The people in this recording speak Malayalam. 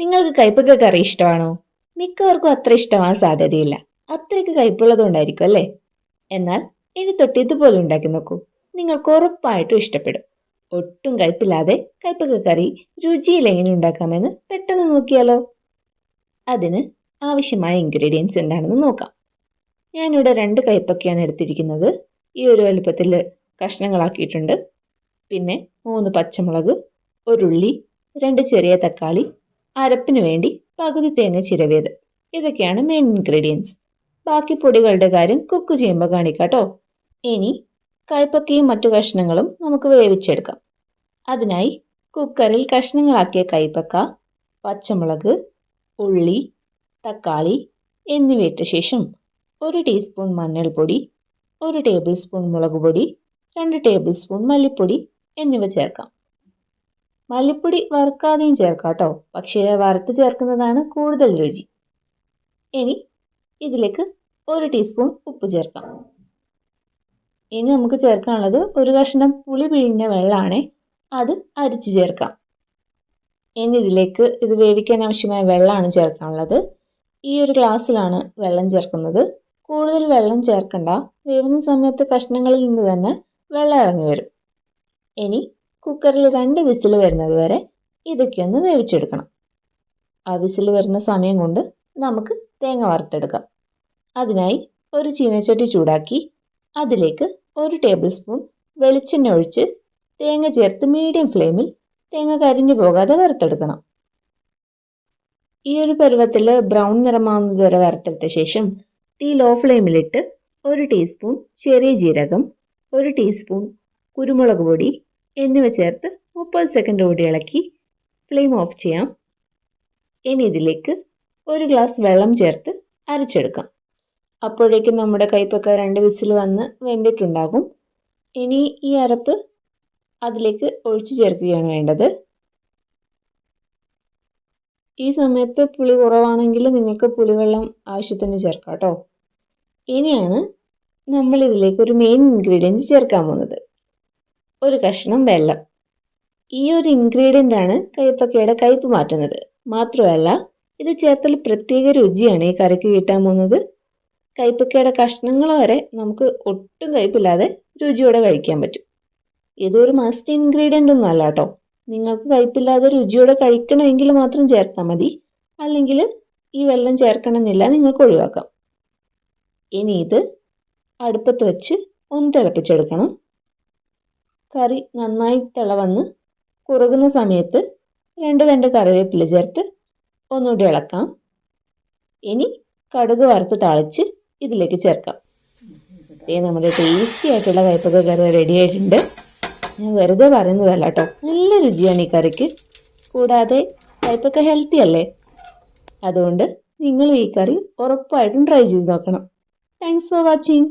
നിങ്ങൾക്ക് കയ്പക്ക കറി ഇഷ്ടമാണോ? മിക്കവർക്കും അത്ര ഇഷ്ടമാകാൻ സാധ്യതയില്ല. അത്രയ്ക്ക് കയ്പുള്ളതുകൊണ്ടായിരിക്കും അല്ലേ? എന്നാൽ ഇനി തൊട്ട് ഇതുപോലെ ഉണ്ടാക്കി നോക്കൂ. നിങ്ങൾക്ക് ഉറപ്പായിട്ടും ഇഷ്ടപ്പെടും. ഒട്ടും കയ്പില്ലാതെ കയ്പക്ക കറി രുചിയിൽ എങ്ങനെ ഉണ്ടാക്കാമെന്ന് പെട്ടെന്ന് നോക്കിയാലോ? അതിന് ആവശ്യമായ ഇൻഗ്രീഡിയൻസ് എന്താണെന്ന് നോക്കാം. ഞാനിവിടെ രണ്ട് കയ്പക്കയാണ് എടുത്തിരിക്കുന്നത്. ഈ ഒരു വലുപ്പത്തിൽ കഷ്ണങ്ങളാക്കിയിട്ടുണ്ട്. പിന്നെ മൂന്ന് പച്ചമുളക് ഒരുള്ളി രണ്ട് ചെറിയ തക്കാളി അരപ്പിന് വേണ്ടി പകുതി തേങ്ങ ചിരവിയത്. ഇതൊക്കെയാണ് മെയിൻ ഇൻഗ്രീഡിയൻസ് ബാക്കി പൊടികളുടെ കാര്യം കുക്ക് ചെയ്യുമ്പോൾ കാണിക്കാട്ടോ. ഇനി കൈപ്പക്കയും മറ്റു കഷ്ണങ്ങളും നമുക്ക് വേവിച്ചെടുക്കാം. അതിനായി കുക്കറിൽ കഷ്ണങ്ങളാക്കിയ കൈപ്പക്ക പച്ചമുളക് ഉള്ളി തക്കാളി എന്നിവയിട്ട ശേഷം ഒരു ടീസ്പൂൺ മഞ്ഞൾപ്പൊടി ഒരു ടേബിൾ സ്പൂൺ മുളക് പൊടി രണ്ട് ടേബിൾ സ്പൂൺ മല്ലിപ്പൊടി എന്നിവ ചേർക്കാം. മല്ലിപ്പൊടി വറുക്കാതെയും ചേർക്കാം കേട്ടോ പക്ഷേ വറുത്ത് ചേർക്കുന്നതാണ് കൂടുതൽ രുചി. ഇനി ഇതിലേക്ക് ഒരു ടീസ്പൂൺ ഉപ്പ് ചേർക്കാം. ഇനി നമുക്ക് ചേർക്കാനുള്ളത് ഒരു കഷ്ണം പുളി പിഴിഞ്ഞ വെള്ളമാണ് അത് അരിച്ച് ചേർക്കാം. ഇനി ഇതിലേക്ക് ഇത് വേവിക്കാൻ ആവശ്യമായ വെള്ളമാണ് ചേർക്കാനുള്ളത്. ഈ ഒരു ഗ്ലാസ്സിലാണ് വെള്ളം ചേർക്കുന്നത്. കൂടുതൽ വെള്ളം ചേർക്കണ്ട. വേവുന്ന സമയത്ത് കഷ്ണങ്ങളിൽ നിന്ന് തന്നെ വെള്ളം ഇറങ്ങി വരും. ഇനി കുക്കറിൽ രണ്ട് വിസിൽ വരുന്നത് വരെ ഇതൊക്കെ ഒന്ന് വേവിച്ചെടുക്കണം. ആ വിസിൽ വരുന്ന സമയം കൊണ്ട് നമുക്ക് തേങ്ങ വറുത്തെടുക്കാം. അതിനായി ഒരു ചീനച്ചട്ടി ചൂടാക്കി അതിലേക്ക് ഒരു ടേബിൾ സ്പൂൺ വെളിച്ചെണ്ണ ഒഴിച്ച് തേങ്ങ ചേർത്ത് മീഡിയം ഫ്ലെയിമിൽ തേങ്ങ കരിഞ്ഞു പോകാതെ വറുത്തെടുക്കണം. ഈ ഒരു പരുവത്തിൽ ബ്രൗൺ നിറമാവുന്നത് വരെ വറുത്തെടുത്ത ശേഷം തീ ലോ ഫ്ലെയിമിലിട്ട് ഒരു ടീസ്പൂൺ ചെറിയ ജീരകം ഒരു ടീസ്പൂൺ കുരുമുളക് പൊടി എന്നിവ ചേർത്ത് മുപ്പത് സെക്കൻഡ് കൂടി ഇളക്കി ഫ്ലെയിം ഓഫ് ചെയ്യാം. ഇനി ഇതിലേക്ക് ഒരു ഗ്ലാസ് വെള്ളം ചേർത്ത് അരച്ചെടുക്കാം. അപ്പോഴേക്കും നമ്മുടെ കൈപ്പൊക്കെ രണ്ട് വിസിൽ വന്ന് വെന്തിട്ടുണ്ടാകും. ഇനി ഈ അരപ്പ് അതിലേക്ക് ഒഴിച്ചു ചേർക്കുകയാണ് വേണ്ടത്. ഈ സമയത്ത് പുളി കുറവാണെങ്കിൽ നിങ്ങൾക്ക് പുളിവെള്ളം ആവശ്യത്തിന് ചേർക്കാം കേട്ടോ. ഇനിയാണ് നമ്മൾ ഇതിലേക്ക് ഒരു മെയിൻ ഇൻഗ്രീഡിയൻസ് ചേർക്കാൻ പോകുന്നത്. ഒരു കഷ്ണം വെള്ളം. ഈ ഒരു ഇൻഗ്രീഡിയന്റ് ആണ് കയ്പ്പക്കയുടെ കയ്പ്പ് മാറ്റുന്നത്. മാത്രമല്ല ഇത് ചേർത്താൽ പ്രത്യേക രുചിയാണ്. ഈ കറിക്ക് കിട്ടാൻ പോകുന്നത് കയ്പ്പക്കയുടെ കഷ്ണങ്ങൾ വരെ നമുക്ക് ഒട്ടും കയ്പില്ലാതെ രുചിയോടെ കഴിക്കാൻ പറ്റും. ഇതൊരു മസ്റ്റ് ഇൻഗ്രീഡിയന്റ് ഒന്നും അല്ല കേട്ടോ. നിങ്ങൾക്ക് കയ്പില്ലാതെ രുചിയോടെ കഴിക്കണമെങ്കിൽ മാത്രം ചേർത്താൽ മതി. അല്ലെങ്കിൽ ഈ വെള്ളം ചേർക്കണമെന്നില്ല നിങ്ങൾക്ക് ഒഴിവാക്കാം. ഇനി ഇത് അടുപ്പത്ത് വെച്ച് ഒന്ന് തിളപ്പിച്ചെടുക്കണം. കറി നന്നായി തിളവന്ന് കുറുകുന്ന സമയത്ത് രണ്ട് രണ്ട് കറിവേപ്പില ചേർത്ത് ഒന്നുകൂടി ഇളക്കാം. ഇനി കടുക് വറുത്ത് തളിച്ച് ഇതിലേക്ക് ചേർക്കാം. ഇതേ നമ്മുടെ ടേസ്റ്റി ആയിട്ടുള്ള കയ്പക്ക കറി റെഡി ആയിട്ടുണ്ട്. ഞാൻ വെറുതെ പറയുന്നതല്ല കേട്ടോ. നല്ല രുചിയാണ് ഈ കറിക്ക്. കൂടാതെ കയ്പക്ക ഹെൽത്തി അല്ലേ? അതുകൊണ്ട് നിങ്ങളും ഈ കറി ഉറപ്പായിട്ടും ട്രൈ ചെയ്ത് നോക്കണം. Thanks for watching